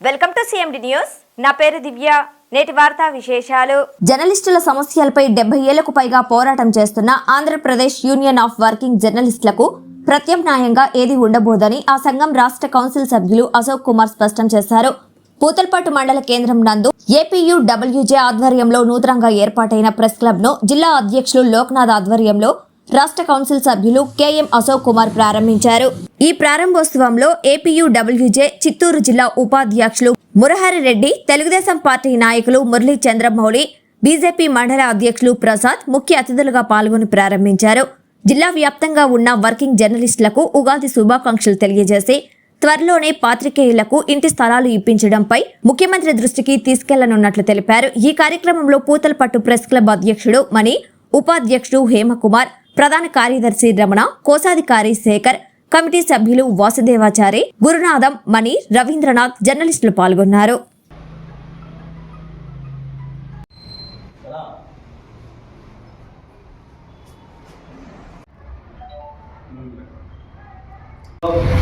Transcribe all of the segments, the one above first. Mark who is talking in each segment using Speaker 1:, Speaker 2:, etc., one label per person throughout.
Speaker 1: Welcome to CMD news నా పేరు దివ్య. నేటి వార్తా విశేషాలు.
Speaker 2: జర్నలిస్టుల సమస్యలపై డెబ్బై ఏళ్ళకు పైగా పోరాటం చేస్తున్న ఆంధ్రప్రదేశ్ యూనియన్ ఆఫ్ వర్కింగ్ జర్నలిస్టులకు ప్రత్యామ్నాయంగా ఏది ఉండబోదని ఆ సంఘం రాష్ట్ర కౌన్సిల్ సభ్యులు అశోక్ కుమార్ స్పష్టం చేశారు. పూతల్పాటు మండల కేంద్రం నందు ఏపీయూ డబ్ల్యూజే ఆధ్వర్యంలో నూతనంగా ఏర్పాటైన ప్రెస్ క్లబ్ను జిల్లా అధ్యక్షులు లోక్నాథ్ ఆధ్వర్యంలో రాష్ట్ర కౌన్సిల్ సభ్యులు కెఎం అశోక్ కుమార్ ప్రారంభించారు. ఈ ప్రారంభోత్సవంలో ఏపీయూడబ్ల్యూజే చిత్తూరు జిల్లా ఉపాధ్యక్షులు మురహరి రెడ్డి తెలుగుదేశం పార్టీ నాయకులు మురళీ చంద్రమౌళి బీజేపీ మండల అధ్యక్షులు ప్రసాద్ ముఖ్య అతిథులుగా పాల్గొని ప్రారంభించారు. జిల్లా వ్యాప్తంగా ఉన్న వర్కింగ్ జర్నలిస్టులకు ఉగాది శుభాకాంక్షలు తెలియజేసి త్వరలోనే పాత్రికేయులకు ఇంటి స్థలాలు ఇప్పించడంపై ముఖ్యమంత్రి దృష్టికి తీసుకెళ్ళనున్నట్లు తెలిపారు. ఈ కార్యక్రమంలో పూతలపట్టు ప్రెస్ క్లబ్ అధ్యక్షుడు మణి ఉపాధ్యక్షుడు హేమకుమార్ ప్రధాన కార్యదర్శి రమణ కోశాధికారి శేఖర్ కమిటీ సభ్యులు వాసుదేవాచారి గురునాథం మణి రవీంద్రనాథ్ జర్నలిస్టులు పాల్గొన్నారు.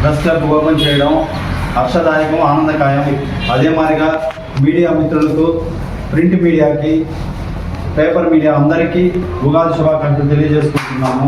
Speaker 3: ప్రెస్ క్లబ్ ఓపెన్ చేయడం హర్షదాయకం ఆనందకాయం. అదే మాదిరిగా మీడియా మిత్రులకు ప్రింట్ మీడియాకి పేపర్ మీడియా అందరికీ ఉగాది శుభాకాంక్షలు తెలియజేసుకుంటున్నాము.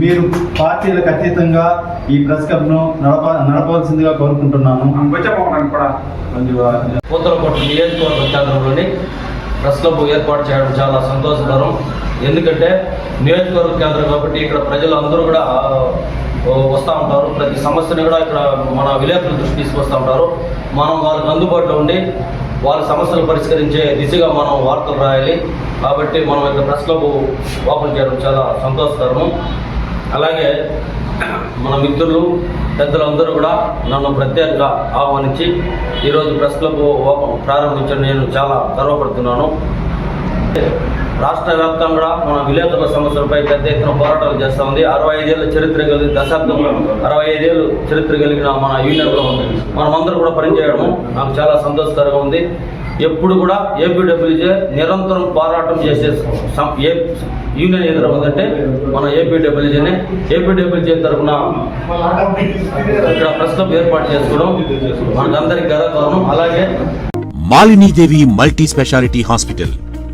Speaker 3: మీరు పార్టీలకు అతీతంగా ఈ ప్రెస్ క్లబ్ను నడప నడపవలసిందిగా కోరుకుంటున్నాను కొంచెం
Speaker 4: పూతలపట్టు నియోజకవర్గ కేంద్రంలోని ప్రెస్ క్లబ్ ఏర్పాటు చేయడం చాలా సంతోషకరం. ఎందుకంటే నియోజకవర్గ కేంద్రం కాబట్టి ఇక్కడ ప్రజలు అందరూ కూడా వస్తూ ఉంటారు. ప్రతి సమస్యని కూడా ఇక్కడ మన విలేకరుల దృష్టి తీసుకొస్తూ ఉంటారు. మనం వాళ్ళకి అందుబాటులో ఉండి వాళ్ళ సమస్యలు పరిష్కరించే దిశగా మనం వార్తలు రాయాలి. కాబట్టి మనం ఇక్కడ ప్రెస్ క్లబ్ ఓపెన్ చేయడం చాలా సంతోషకరము. అలాగే మన మిత్రులు పెద్దలందరూ కూడా నన్ను ప్రత్యేకంగా ఆహ్వానించి ఈరోజు ప్రెస్ క్లబ్ ఓపెన్ ప్రారంభించడం నేను చాలా గర్వపడుతున్నాను. రాష్ట్ర వ్యాప్తంగా మన విలేకరుల సమస్యలపై పెద్ద ఎత్తున పోరాటాలు చేస్తూ ఉంది. అరవై ఐదేళ్ళ చరిత్ర కలిగిన దశాబ్దంలో అరవై ఐదేళ్ళు చరిత్ర కలిగిన మన యూనియన్లో మనమందరూ కూడా పనిచేయడం నాకు చాలా సంతోషకరంగా ఉంది. ఎప్పుడు కూడా ఏపీడబ్ల్యూజే నిరంతరం పోరాటం చేసే సం- ఏ యూనియన్ ఏదైనా ఉందంటే మన ఏపీడబ్ల్యూజేనే. ఏపీడబ్ల్యూజే తరఫున ఇక్కడ ప్రెస్ క్లబ్ ఏర్పాటు చేసుకోవడం మనకందరికి గర్వకారణం. అలాగే
Speaker 5: Malinidevi multi speciality hospital